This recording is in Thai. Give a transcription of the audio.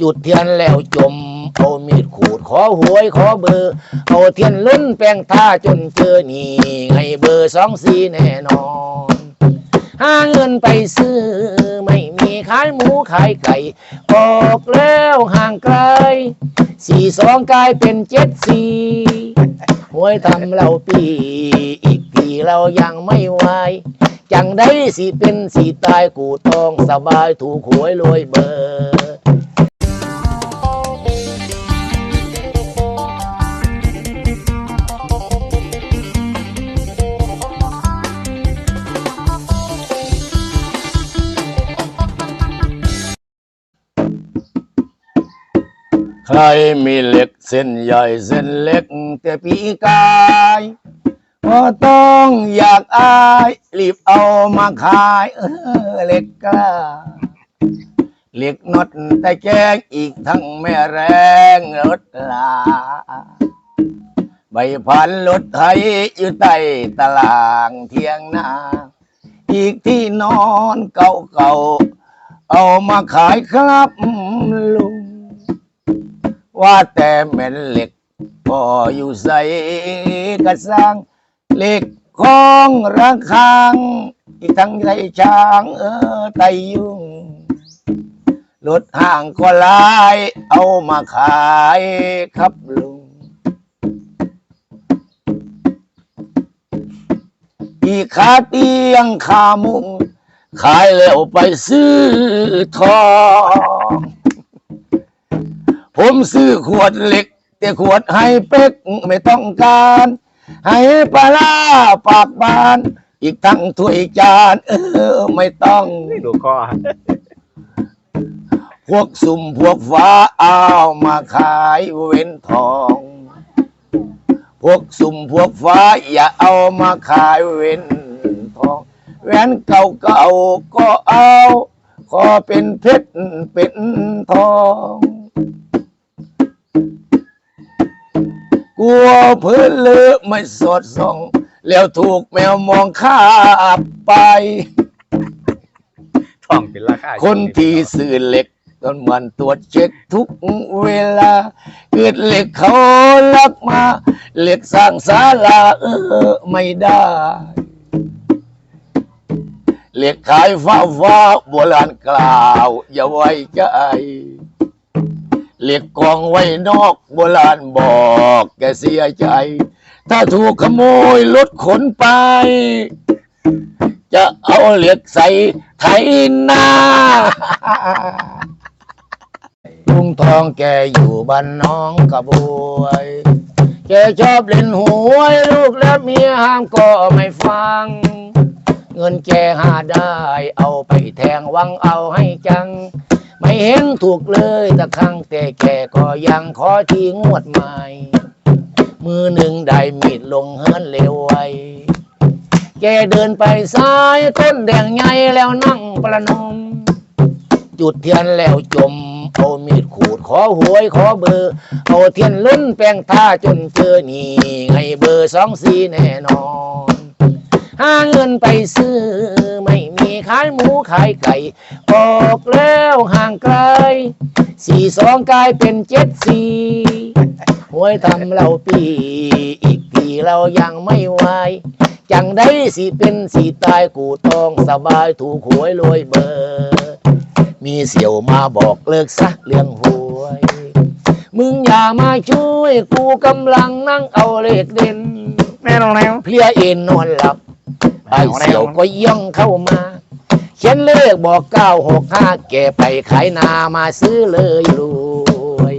จุดเทียนแล้วจม เอามีดขูดขอหวยขอเบอร์ เอาเทียนลุ้นแป้งท่าจนเจอนี่ให้เบอร์สองสีแน่นอนหาเงินไปซื้อ ไม่มีขายหมูขายไก่ ออกแล้วห่างไกลสี่สองกลายเป็นเจ็ดสี่หวยทำเราปี อีกปีเรายังไม่ไหวจังได้สิเป็นสิตายกูต้องสบายถูกหวยรวยเบอร์ ใครมีเหล็กเส้นใหญ่เส้นเล็ก แต่ปีกายก็ต้องอยากอายรีบเอามาขาย เออเหล็กกล้าเหล็กน็อตแต่แจ้งอีกทั้งแม่แรงรถลา ใบพันรถไทยอยู่ใต้ตารางเทียงนาอีกที่นอนเก่าๆเอามาขายครับลุง ว่าแต่แม่นเหล็กก็อยู่ใส่กระสังเหล็กของระฆัง อีกทั้งไทยช้างเออไตยุ่งรถห่างก็ลาย เอามาขายครับลุง อีกขาเตียงขามุง ขายแล้วไปซื้อทอง ผมซื้อขวดเหล็ก แต่ขวดไฮเป็กไม่ต้องการให้ปลาร้าปากบาน อีกทั้งถ้วยจาน เออ ไม่ต้องดูคอพวกสุ่มพวกฟ้าเอามาขายเว้นทอง พวกสุ่มพวกฟ้า อย่าเอามาขายเว้นทองแหวนเก่าๆก็เอา ขอเป็นเพชรเป็นทอง พื่อนเลอะไม่สอดส่อง แล้วถูกแมวมองข้าบไป ท่องเป็นราคาคนที่สื่อเหล็กต้องหมันตรวจเช็คทุกเวลา เกิดเหล็กเขาลักมา เหล็กสร้างศาลาเออไม่ได้ เหล็กขายฟ้าฟ้าโบราณกล่าว อย่าไว้ใจ เหล็กกองไว้นอกโบราณบอกแกเสียใจ ถ้าถูกขโมยรถขนไป จะเอาเหล็กใส่ไถนาลุงทองแกอยู่บ้านน้องกระบวยแกชอบเล่นหวยลูกและเมียห้ามก็ไม่ฟัง เงินแกหาได้เอาไปแทงวังเอาให้จัง ไม่เห็นถูกเลยตะครั้งแต่แกก็ยังขอทีงวดใหม่ มือหนึ่งได้มีดลงเฮินเร็วไวแกเดินไปซ้ายต้นแดงใหญ่แล้วนั่งประนม จุดเทียนแล้วจม เอามีดขูดขอหวยขอเบอร์ เอาเทียนลุ้นแป้งท่าจนเจอนี่ให้เบอร์สองสีแน่นอน หาเงินไปซื้อไม่ มีขายหมูขายไก่ ออกแล้วห่างไกล สี่สองกลายเป็นเจ็ดสี่หวยทำเราปี อีกปีเรายังไม่ไหวจังได้สิเป็นสิตายกูต้องสบายถูกหวยรวยเบอร์มีเสี่ยวมาบอกเลิกซะเรื่องหวย มึงอย่ามาช่วยกูกำลังนั่งเอาเลขเด่นแม่ลงแล้วเพลียเอ็นนอนหลับไอ้เสี่ยวก็ย่องเข้ามา เขียนเลขบอกเก้าหกห้าแกไปขายนามาซื้อเลยรวย